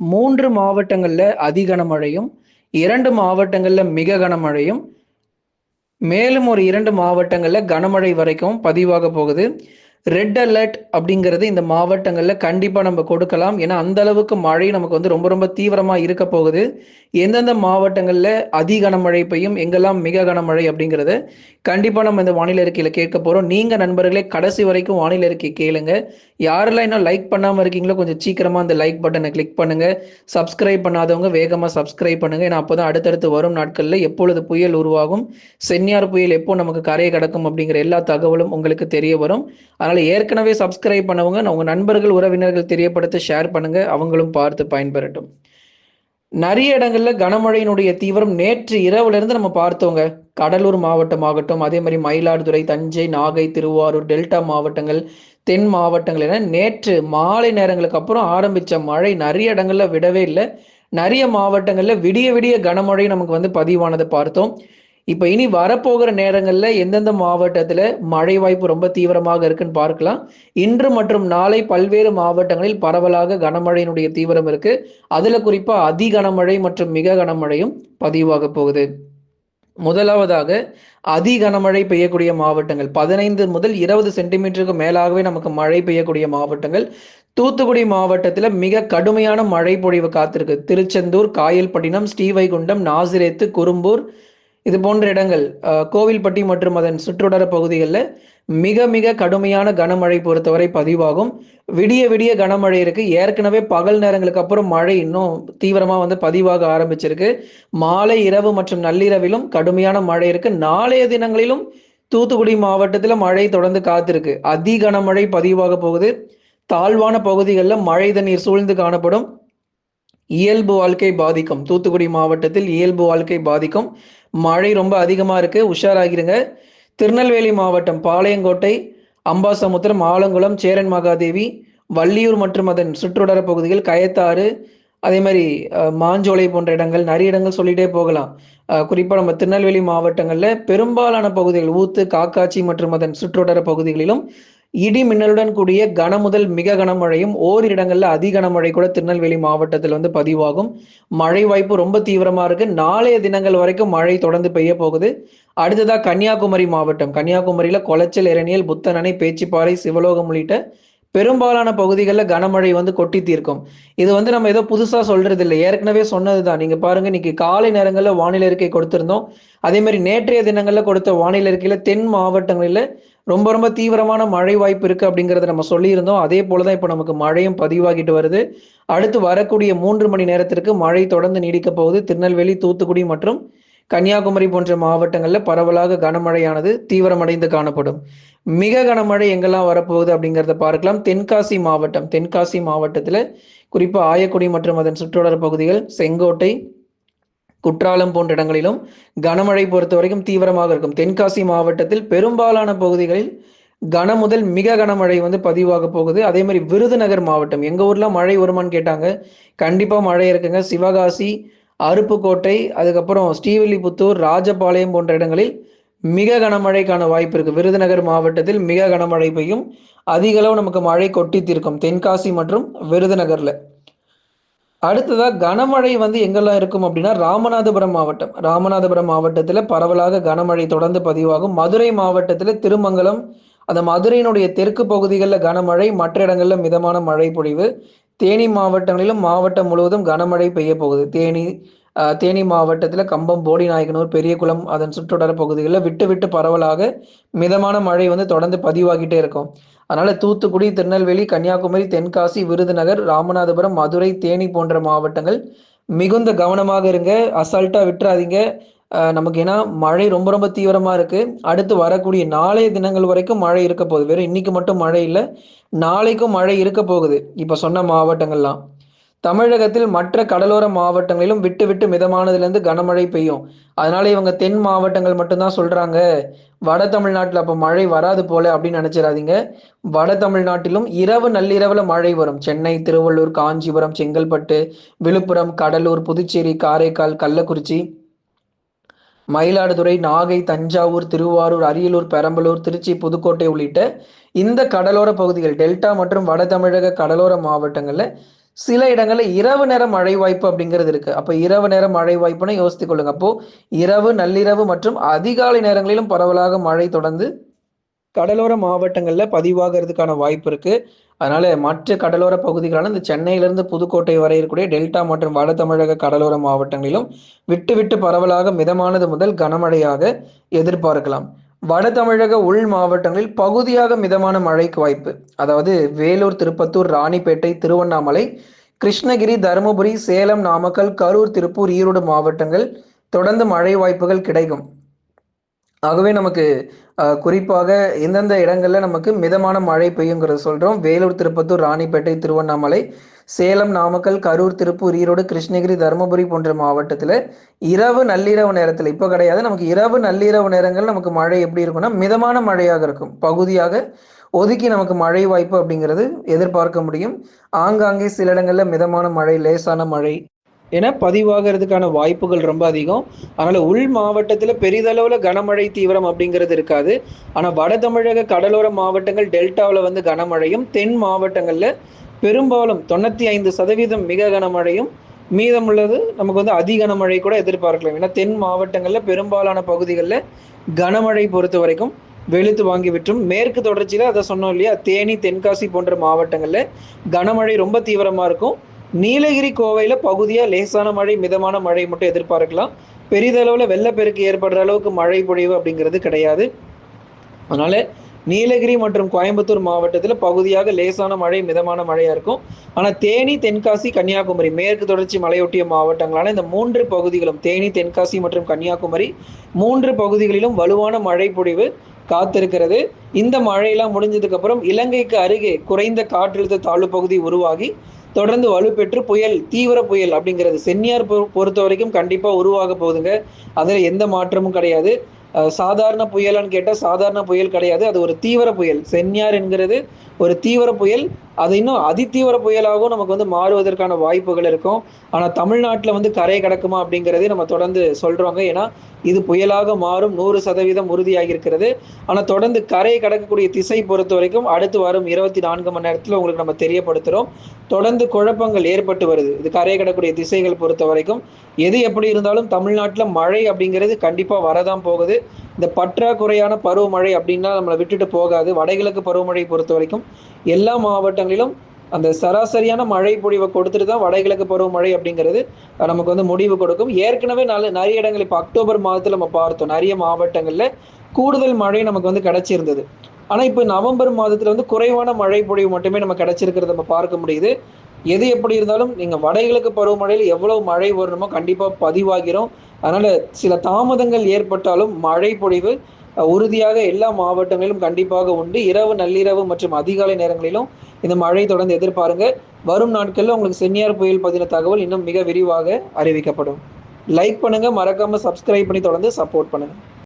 மூன்று மாவட்டங்கள்ல அதி கனமழையும் இரண்டு மாவட்டங்கள்ல மிக கனமழையும் மேலும் ஒரு இரண்டு மாவட்டங்கள்ல கனமழை வரைக்கும் பதிவாக போகுது. ரெட் அலர்ட் அப்படிங்கிறது இந்த மாவட்டங்களில் கண்டிப்பாக நம்ம கொடுக்கலாம். ஏன்னா அந்த அளவுக்கு மழை நமக்கு வந்து ரொம்ப ரொம்ப தீவிரமாக இருக்க போகுது. எந்தெந்த மாவட்டங்களில் அதி கனமழை பெய்யும் எங்கெல்லாம் மிக கனமழை அப்படிங்கிறத கண்டிப்பாக நம்ம இந்த வானிலை அறிக்கையில் கேட்க போகிறோம் நீங்கள் நண்பர்களே கடைசி வரைக்கும் வானிலை அறிக்கை கேளுங்க. யாரெல்லாம் இன்னும் லைக் பண்ணாமல் இருக்கீங்களோ கொஞ்சம் சீக்கிரமாக அந்த லைக் பட்டனை கிளிக் பண்ணுங்க. சப்ஸ்கிரைப் பண்ணாதவங்க வேகமாக சப்ஸ்கிரைப் பண்ணுங்க. ஏன்னா அப்போ தான் அடுத்தடுத்து வரும் நாட்களில் எப்பொழுது புயல் உருவாகும் சென்னியார் புயல் எப்போ நமக்கு கரையை கடக்கும் அப்படிங்கிற எல்லா தகவலும் உங்களுக்கு தெரிய வரும். அதனால் ஏற்கனவே சப்ஸ்கிரைப் பண்ணவங்க உங்கள் நண்பர்கள் உறவினர்கள் தெரியப்படுத்த ஷேர் பண்ணுங்க. அவங்களும் பார்த்து பயன்பெறட்டும். நிறைய இடங்கள்ல கனமழையினுடைய தீவிரம் நேற்று இரவுல இருந்து நம்ம பார்த்தோங்க. கடலூர் மாவட்டம் ஆகட்டும் அதே மாதிரி மயிலாடுதுறை தஞ்சை நாகை திருவாரூர் டெல்டா மாவட்டங்கள் தென் மாவட்டங்கள் என நேற்று மாலை நேரங்களுக்கு அப்புறம் ஆரம்பிச்ச மழை நிறைய இடங்கள்ல விடவே இல்லை. நிறைய மாவட்டங்கள்ல விடிய விடிய கனமழை நமக்கு வந்து பதிவானதை பார்த்தோம். இப்போ இனி வரப்போகிற நேரங்களில் எந்தெந்த மாவட்டத்தில் மழை வாய்ப்பு ரொம்ப தீவிரமாக இருக்குன்னு பார்க்கலாம். இன்று மற்றும் நாளை பல்வேறு மாவட்டங்களில் பரவலாக கனமழையினுடைய தீவிரம் இருக்கு. அதில் குறிப்பாக அதி கனமழை மற்றும் மிக கனமழையும் பதிவாக போகுது. முதலாவதாக அதி கனமழை பெய்யக்கூடிய மாவட்டங்கள். பதினைந்து முதல் இருபது சென்டிமீட்டருக்கு மேலாகவே நமக்கு மழை பெய்யக்கூடிய மாவட்டங்கள். தூத்துக்குடி மாவட்டத்தில் மிக கடுமையான மழை பொழிவு காத்திருக்கு. திருச்செந்தூர் காயல்பட்டினம் ஸ்ரீவைகுண்டம் நாசிரேத்து குறும்பூர் இது போன்ற இடங்கள் கோவில்பட்டி மற்றும் அதன் சுற்றுவட்டார பகுதிகளில் மிக மிக கடுமையான கனமழை பொறுத்தவரை பதிவாகும். விடிய விடிய கனமழை இருக்கு. ஏற்கனவே பகல் நேரங்களுக்கு அப்புறம் மழை இன்னும் தீவிரமா வந்து பதிவாக ஆரம்பிச்சிருக்கு. மாலை இரவு மற்றும் நள்ளிரவிலும் கடுமையான மழை இருக்கு. நாளைய தினங்களிலும் தூத்துக்குடி மாவட்டத்தில் மழை தொடர்ந்து காத்திருக்கு. அதி கனமழை பதிவாக போகுது. தாழ்வான பகுதிகளில் மழை தண்ணீர் சூழ்ந்து காணப்படும். இயல்பு வாழ்க்கை பாதிக்கும். தூத்துக்குடி மாவட்டத்தில் இயல்பு வாழ்க்கை பாதிக்கும். மழை ரொம்ப அதிகமாக இருக்குது உஷாராகிருங்க. திருநெல்வேலி மாவட்டம் பாளையங்கோட்டை அம்பாசமுத்திரம் ஆலங்குளம் சேரன் மகாதேவி வள்ளியூர் மற்றும் அதன் சுற்றுவட்டார பகுதிகள் கயத்தாறு அதே மாதிரி மாஞ்சோலை போன்ற இடங்கள் நிறைய இடங்கள் சொல்லிட்டே போகலாம். குறிப்பாக நம்ம திருநெல்வேலி மாவட்டங்களில் பெரும்பாலான பகுதிகள் ஊத்து காக்காட்சி மற்றும் அதன் சுற்றுவட்டார பகுதிகளிலும் இடி மின்னலுடன் கூடிய கன முதல் மிக கனமழையும் ஓர் இடங்கள்ல அதி கனமழை கூட திருநெல்வேலி மாவட்டத்தில் வந்து பதிவாகும். மழை வாய்ப்பு ரொம்ப தீவிரமா இருக்கு. நாளைய தினங்கள் வரைக்கும் மழை தொடர்ந்து பெய்ய போகுது. அடுத்ததா கன்னியாகுமரி மாவட்டம். கன்னியாகுமரியில கொலைச்சல் இரணியல் புத்தனணை பேச்சிப்பாறை சிவலோகம் உள்ளிட்ட பெரும்பாலான பகுதிகளில் கனமழை வந்து கொட்டி தீர்க்கும். இது வந்து நம்ம ஏதோ புதுசாக சொல்றது இல்லை. ஏற்கனவே சொன்னது தான் நீங்கள் பாருங்க இன்னைக்கு காலை நேரங்களில் வானிலை அறிக்கை கொடுத்திருந்தோம். அதே மாதிரி நேற்றைய தினங்களில் கொடுத்த வானிலை அறிக்கையில் தென் மாவட்டங்களில் ரொம்ப ரொம்ப தீவிரமான மழை வாய்ப்பு இருக்கு அப்படிங்கிறத நம்ம சொல்லியிருந்தோம். அதே போலதான் இப்போ நமக்கு மழையும் பதிவாகிட்டு வருது. அடுத்து வரக்கூடிய மூன்று மணி நேரத்திற்கு மழை தொடர்ந்து நீடிக்க போகுது. திருநெல்வேலி தூத்துக்குடி மற்றும் கன்னியாகுமரி போன்ற மாவட்டங்களில் பரவலாக கனமழையானது தீவிரமடைந்து காணப்படும். மிக கனமழை எங்கெல்லாம் வரப்போகுது அப்படிங்கிறத பார்க்கலாம். தென்காசி மாவட்டம் தென்காசி மாவட்டத்தில் குறிப்பாக ஆயக்குடி மற்றும் அதன் சுற்றுவட்டார பகுதிகள் செங்கோட்டை குற்றாலம் போன்ற இடங்களிலும் கனமழை பொறுத்த வரைக்கும் தீவிரமாக இருக்கும். தென்காசி மாவட்டத்தில் பெரும்பாலான பகுதிகளில் கன முதல் மிக கனமழை வந்து பதிவாக போகுது. அதே மாதிரி விருதுநகர் மாவட்டம். எங்க ஊரில் மழை வருமானு கேட்டாங்க. கண்டிப்பா மழை இருக்குங்க. சிவகாசி அருப்புக்கோட்டை அதுக்கப்புறம் ஸ்ரீவில்லிபுத்தூர் ராஜபாளையம் போன்ற இடங்களில் மிக கனமழைக்கான வாய்ப்பு இருக்கு. விருதுநகர் மாவட்டத்தில் மிக கனமழை பெய்யும். அதிக அளவு நமக்கு மழை கொட்டி தீர்க்கும். தென்காசி மற்றும் விருதுநகர்ல. அடுத்ததா கனமழை வந்து எங்கெல்லாம் இருக்கும் அப்படின்னா ராமநாதபுரம் மாவட்டம். ராமநாதபுரம் மாவட்டத்தில் பரவலாக கனமழை தொடர்ந்து பதிவாகும். மதுரை மாவட்டத்தில் திருமங்கலம் அந்த மதுரையினுடைய தெற்கு பகுதிகளில் கனமழை மற்ற இடங்களில் மிதமான மழை பொழிவு. தேனி மாவட்டங்களிலும் மாவட்டம் முழுவதும் கனமழை பெய்ய போகுது. தேனி தேனி மாவட்டத்தில் கம்பம் போடி நாயக்கனூர் பெரியகுளம் அதன் சுற்றுவட்டார பகுதிகளில் விட்டு விட்டு பரவலாக மிதமான மழை வந்து தொடர்ந்து பதிவாகிட்டே இருக்கும். அதனால தூத்துக்குடி திருநெல்வேலி கன்னியாகுமரி தென்காசி விருதுநகர் ராமநாதபுரம் மதுரை தேனி போன்ற மாவட்டங்கள் மிகுந்த கவனமாக இருங்க. அசால்ட்டா விட்டுறாதீங்க. நமக்கு ஏன்னா மழை ரொம்ப ரொம்ப தீவிரமா இருக்கு. அடுத்து வரக்கூடிய நாளைய தினங்கள் வரைக்கும் மழை இருக்க போகுது. வெறும் இன்னைக்கு மட்டும் மழை இல்லை நாளைக்கும் மழை இருக்க போகுது. இப்ப சொன்ன மாவட்டங்கள்லாம். தமிழகத்தில் மற்ற கடலோர மாவட்டங்களிலும் விட்டு விட்டு மிதமானதுலேருந்து கனமழை பெய்யும். அதனால இவங்க தென் மாவட்டங்கள் மட்டும்தான் சொல்றாங்க. வட தமிழ்நாட்டில் அப்போ மழை வராது போல அப்படின்னு நினைச்சிடாதீங்க. வட தமிழ்நாட்டிலும் இரவு நள்ளிரவில் மழை வரும். சென்னை திருவள்ளூர் காஞ்சிபுரம் செங்கல்பட்டு விழுப்புரம் கடலூர் புதுச்சேரி காரைக்கால் கள்ளக்குறிச்சி மயிலாடுதுறை நாகை தஞ்சாவூர் திருவாரூர் அரியலூர் பெரம்பலூர் திருச்சி புதுக்கோட்டை உள்ளிட்ட இந்த கடலோர பகுதிகள் டெல்டா மற்றும் வட தமிழக கடலோர மாவட்டங்களில் சில இடங்களில் இரவு நேர மழை வாய்ப்பு அப்படிங்கிறது இருக்கு. அப்போ இரவு நேர மழை வாய்ப்புன்னு யோசித்துக் கொள்ளுங்க. அப்போ இரவு நள்ளிரவு மற்றும் அதிகாலை நேரங்களிலும் பரவலாக மழை தொடர்ந்து கடலோர மாவட்டங்களில் பதிவாகிறதுக்கான வாய்ப்பு இருக்கு. அதனால மற்ற கடலோர பகுதிகளான இந்த சென்னையிலிருந்து புதுக்கோட்டை வரை இருக்கக்கூடிய டெல்டா மற்றும் வட தமிழக கடலோர மாவட்டங்களிலும் விட்டு விட்டு பரவலாக மிதமானது முதல் கனமழையாக எதிர்பார்க்கலாம். வட தமிழக உள் மாவட்டங்களில் பகுதியாக மிதமான மழைக்கு வாய்ப்பு. அதாவது வேலூர் திருப்பத்தூர் ராணிப்பேட்டை திருவண்ணாமலை கிருஷ்ணகிரி தருமபுரி சேலம் நாமக்கல் கரூர் திருப்பூர் ஈரோடு மாவட்டங்கள் தொடர்ந்து மழை வாய்ப்புகள் கிடைக்கும். ஆகவே நமக்கு குறிப்பாக எந்தெந்த இடங்களில் நமக்கு மிதமான மழை பெய்யுங்கிறத சொல்கிறோம் வேலூர் திருப்பத்தூர் ராணிப்பேட்டை திருவண்ணாமலை சேலம் நாமக்கல் கரூர் திருப்பூர் ஈரோடு கிருஷ்ணகிரி தருமபுரி போன்ற மாவட்டத்தில் இரவு நள்ளிரவு நேரத்தில் இப்போ கிடையாது நமக்கு இரவு நள்ளிரவு நேரங்கள் நமக்கு மழை எப்படி இருக்கும்னா மிதமான மழையாக இருக்கும். பகுதியாக ஒதுக்கி நமக்கு மழை வாய்ப்பு அப்படிங்கிறது எதிர்பார்க்க முடியும். ஆங்காங்கே சில இடங்களில் மிதமான மழை லேசான மழை என பதிவாகிறதுக்கான வாய்ப்புகள் ரொம்ப அதிகம். அதனால் உள் மாவட்டத்தில் பெரிதளவில் கனமழை தீவிரம் அப்படிங்கிறது இருக்காது. ஆனால் வட தமிழக கடலோர மாவட்டங்கள் டெல்டாவில் வந்து கனமழையும் தென் மாவட்டங்களில் பெரும்பாலும் தொண்ணூற்றி ஐந்து சதவீதம் மிக கனமழையும் மீதமுள்ளது நமக்கு வந்து அதி கனமழை கூட எதிர்பார்க்கலாம். ஏன்னா தென் மாவட்டங்களில் பெரும்பாலான பகுதிகளில் கனமழை பொறுத்த வரைக்கும் வெளுத்து வாங்கி விற்றும். மேற்கு தொடர்ச்சியில் அதை சொன்னோம் இல்லையா தேனி தென்காசி போன்ற மாவட்டங்களில் கனமழை ரொம்ப தீவிரமாக இருக்கும். நீலகிரி கோவையில் பகுதியாக லேசான மழை மிதமான மழை மட்டும் எதிர்பார்க்கலாம். பெரிதளவில் வெள்ளப்பெருக்கு ஏற்படுற அளவுக்கு மழை பொழிவு அப்படிங்கிறது கிடையாது. அதனால நீலகிரி மற்றும் கோயம்புத்தூர் மாவட்டத்தில் பகுதியாக லேசான மழை மிதமான மழையாக இருக்கும். ஆனால் தேனி தென்காசி கன்னியாகுமரி மேற்கு தொடர்ச்சி மலையொட்டிய மாவட்டங்களான இந்த மூன்று பகுதிகளும் தேனி தென்காசி மற்றும் கன்னியாகுமரி மூன்று பகுதிகளிலும் வலுவான மழை பொழிவு காத்திருக்கிறது. இந்த மழையெல்லாம் முடிஞ்சதுக்கு அப்புறம் இலங்கைக்கு அருகே குறைந்த காற்றழுத்த தாழ்வு பகுதி உருவாகி தொடர்ந்து வலுப்பெற்று புயல் தீவிர புயல் அப்படிங்கிறது சென்னியார் பொ- பொறுத்த வரைக்கும் கண்டிப்பாக உருவாக போகுதுங்க. அதில் எந்த மாற்றமும் கிடையாது. சாதாரண புயலான்னு கேட்டால் சாதாரண புயல் கிடையாது. அது ஒரு தீவிர புயல். சென்னியார் என்கிறது ஒரு தீவிர புயல். அது இன்னும் அதிதீவிர புயலாகவும் நமக்கு வந்து மாறுவதற்கான வாய்ப்புகள் இருக்கும். ஆனால் தமிழ்நாட்டில் வந்து கரை கடக்குமா அப்படிங்கிறதே நம்ம தொடர்ந்து சொல்கிறோங்க ஏன்னா இது புயலாக மாறும். நூறு சதவீதம் உறுதியாக இருக்கிறது ஆனால் தொடர்ந்து கரை கடக்கக்கூடிய திசை பொறுத்த வரைக்கும் அடுத்து வரும் இருபத்தி நான்கு மணி நேரத்தில் உங்களுக்கு நம்ம தெரியப்படுத்துகிறோம் தொடர்ந்து குழப்பங்கள் ஏற்பட்டு வருது. இது கரை கடக்கக்கூடிய திசைகள் பொறுத்த வரைக்கும். எது எப்படி இருந்தாலும் தமிழ்நாட்டில் மழை அப்படிங்கிறது கண்டிப்பாக வரதான் போகுது. இந்த பற்றாக்குறையான பருவமழை அப்படின்னா நம்மளை விட்டுட்டு போகாது. வடகிழக்கு பருவமழை பொறுத்த வரைக்கும் எல்லா மாவட்டங்களிலும் அந்த சராசரியான மழை பொழிவை கொடுத்துட்டு தான் வடகிழக்கு பருவமழை அப்படிங்கிறது நமக்கு வந்து முடிவு கொடுக்கும். ஏற்கனவே நல்ல நிறைய இடங்கள் இப்போ அக்டோபர் மாதத்தில் நம்ம பார்த்தோம். நிறைய மாவட்டங்களில் கூடுதல் மழை நமக்கு வந்து கிடைச்சிருந்தது. ஆனால் இப்போ நவம்பர் மாதத்தில் வந்து குறைவான மழை பொழிவு மட்டுமே நம்ம கிடைச்சிருக்கிறத நம்ம பார்க்க முடியுது. எது எப்படி இருந்தாலும் நீங்கள் வடகிழக்கு பருவமழையில் எவ்வளவு மழை வரணுமோ கண்டிப்பாக பதிவாகிறோம். அதனால சில தாமதங்கள் ஏற்பட்டாலும் மழை பொழிவு உறுதியாக எல்லா மாவட்டங்களிலும் கண்டிப்பாக உண்டு. இரவு நள்ளிரவு மற்றும் அதிகாலை நேரங்களிலும் இந்த மழை தொடர்ந்து எதிர்பாருங்க. வரும் நாட்களில் உங்களுக்கு சென்னியார் புயல் பதின தகவல் இன்னும் மிக விரிவாக அறிவிக்கப்படும். லைக் பண்ணுங்க மறக்காம சப்ஸ்கிரைப் பண்ணி தொடர்ந்து சப்போர்ட் பண்ணுங்க.